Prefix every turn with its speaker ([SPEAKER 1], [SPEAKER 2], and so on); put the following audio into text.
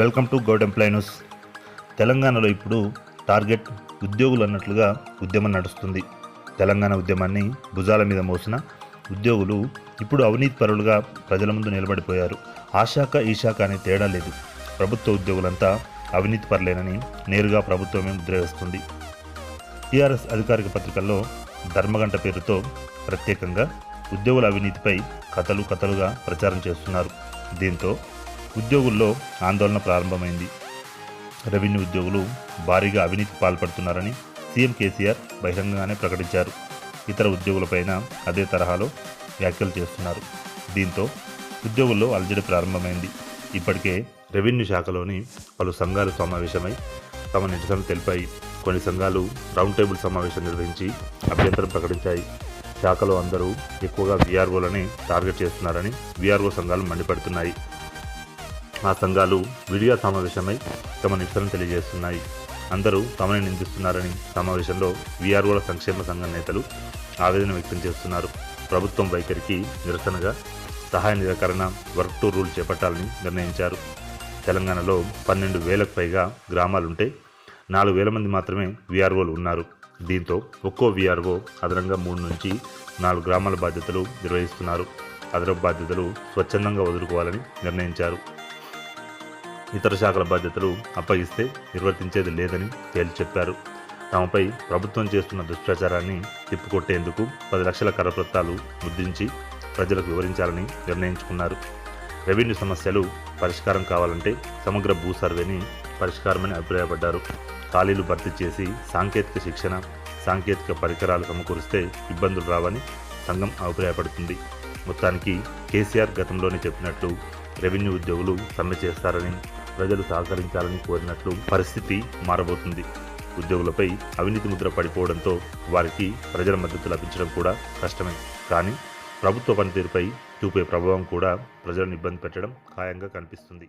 [SPEAKER 1] Welcome to Goud employ news. తెలంగాణలో ఇప్పుడు target ఉద్యోగులు అన్నట్లుగా ఉద్యమం నడుస్తుంది. తెలంగాణ ఉద్యమాన్ని భుజాల మీద మోసిన ఉద్యోగులు ఇప్పుడు అవినీతి పరులుగా ప్రజల ముందు నిలబడిపోయారు. ఆ శాఖ ఈ శాఖ అనే తేడా లేదు. ప్రభుత్వ ఉద్యోగులంతా అవినీతి పరలేనని నేరుగా ప్రభుత్వమే ముద్రేస్తుంది టీఆర్ఎస్ అధికారిక పత్రికల్లో ధర్మగంట పేరుతో ప్రత్యేకంగా ఉద్యోగుల అవినీతిపై కథలు కథలుగా ప్రచారం చేస్తున్నారు. దీంతో ఉద్యోగుల్లో ఆందోళన ప్రారంభమైంది. రెవెన్యూ ఉద్యోగులు భారీగా అవినీతి పాల్పడుతున్నారని సీఎం కేసీఆర్ బహిరంగంగానే ప్రకటించారు. ఇతర ఉద్యోగులపైన అదే తరహాలో వ్యాఖ్యలు చేస్తున్నారు. దీంతో ఉద్యోగుల్లో అలజడి ప్రారంభమైంది. ఇప్పటికే రెవెన్యూ శాఖలోని పలు సంఘాలు సమావేశమై తమ నిరసన తెలిపాయి. కొన్ని సంఘాలు రౌండ్ టేబుల్ సమావేశం నిర్వహించి అభ్యంతరం ప్రకటించాయి. శాఖలో అందరూ ఎక్కువగా వీఆర్ఓలని టార్గెట్ చేస్తున్నారని వీఆర్ఓ సంఘాలు మండిపడుతున్నాయి. ఆ సంఘాలు విడిగా సమావేశమై తమ నిరసన తెలియజేస్తున్నాయి. అందరూ తమని నిందిస్తున్నారని సమావేశంలో వీఆర్ఓల సంక్షేమ సంఘం నేతలు ఆవేదన వ్యక్తం చేస్తున్నారు. ప్రభుత్వం వైఖరికి నిరసనగా సహాయ నిరాకరణ వర్క్ టు రూల్ చేపట్టాలని నిర్ణయించారు. తెలంగాణలో పన్నెండు వేలకు పైగా గ్రామాలుంటే నాలుగు వేల మంది మాత్రమే వీఆర్ఓలు ఉన్నారు. దీంతో ఒక్కో వీఆర్ఓ అదనంగా మూడు నుంచి నాలుగు గ్రామాల బాధ్యతలు నిర్వహిస్తున్నారు. అదనపు బాధ్యతలు స్వచ్ఛందంగా వదులుకోవాలని నిర్ణయించారు. ఇతర శాఖల బాధ్యతలు అప్పగిస్తే నిర్వర్తించేది లేదని తేల్చి చెప్పారు. తమపై ప్రభుత్వం చేస్తున్న దుష్ప్రచారాన్ని తిప్పికొట్టేందుకు పది లక్షల కరపత్రాలు ముద్రించి ప్రజలకు వివరించాలని నిర్ణయించుకున్నారు. రెవెన్యూ సమస్యలు పరిష్కారం కావాలంటే సమగ్ర భూ సర్వేని పరిష్కారమని అభిప్రాయపడ్డారు. ఖాళీలు భర్తీ చేసి సాంకేతిక శిక్షణ సాంకేతిక పరికరాలు సమకూరిస్తే ఇబ్బందులు రావని సంఘం అభిప్రాయపడుతుంది. మొత్తానికి కేసీఆర్ గతంలోనే చెప్పినట్లు రెవెన్యూ ఉద్యోగులు సమ్మె చేస్తారని ప్రజలు సహకరించాలని కోరినట్లు పరిస్థితి మారబోతుంది. ఉద్యోగులపై అవినీతి ముద్ర పడిపోవడంతో వారికి ప్రజల మద్దతు లభించడం కూడా కష్టమే. కానీ ప్రభుత్వ పనితీరుపై చూపే ప్రభావం కూడా ప్రజలను ఇబ్బంది పెట్టడం ఖాయంగా కనిపిస్తుంది.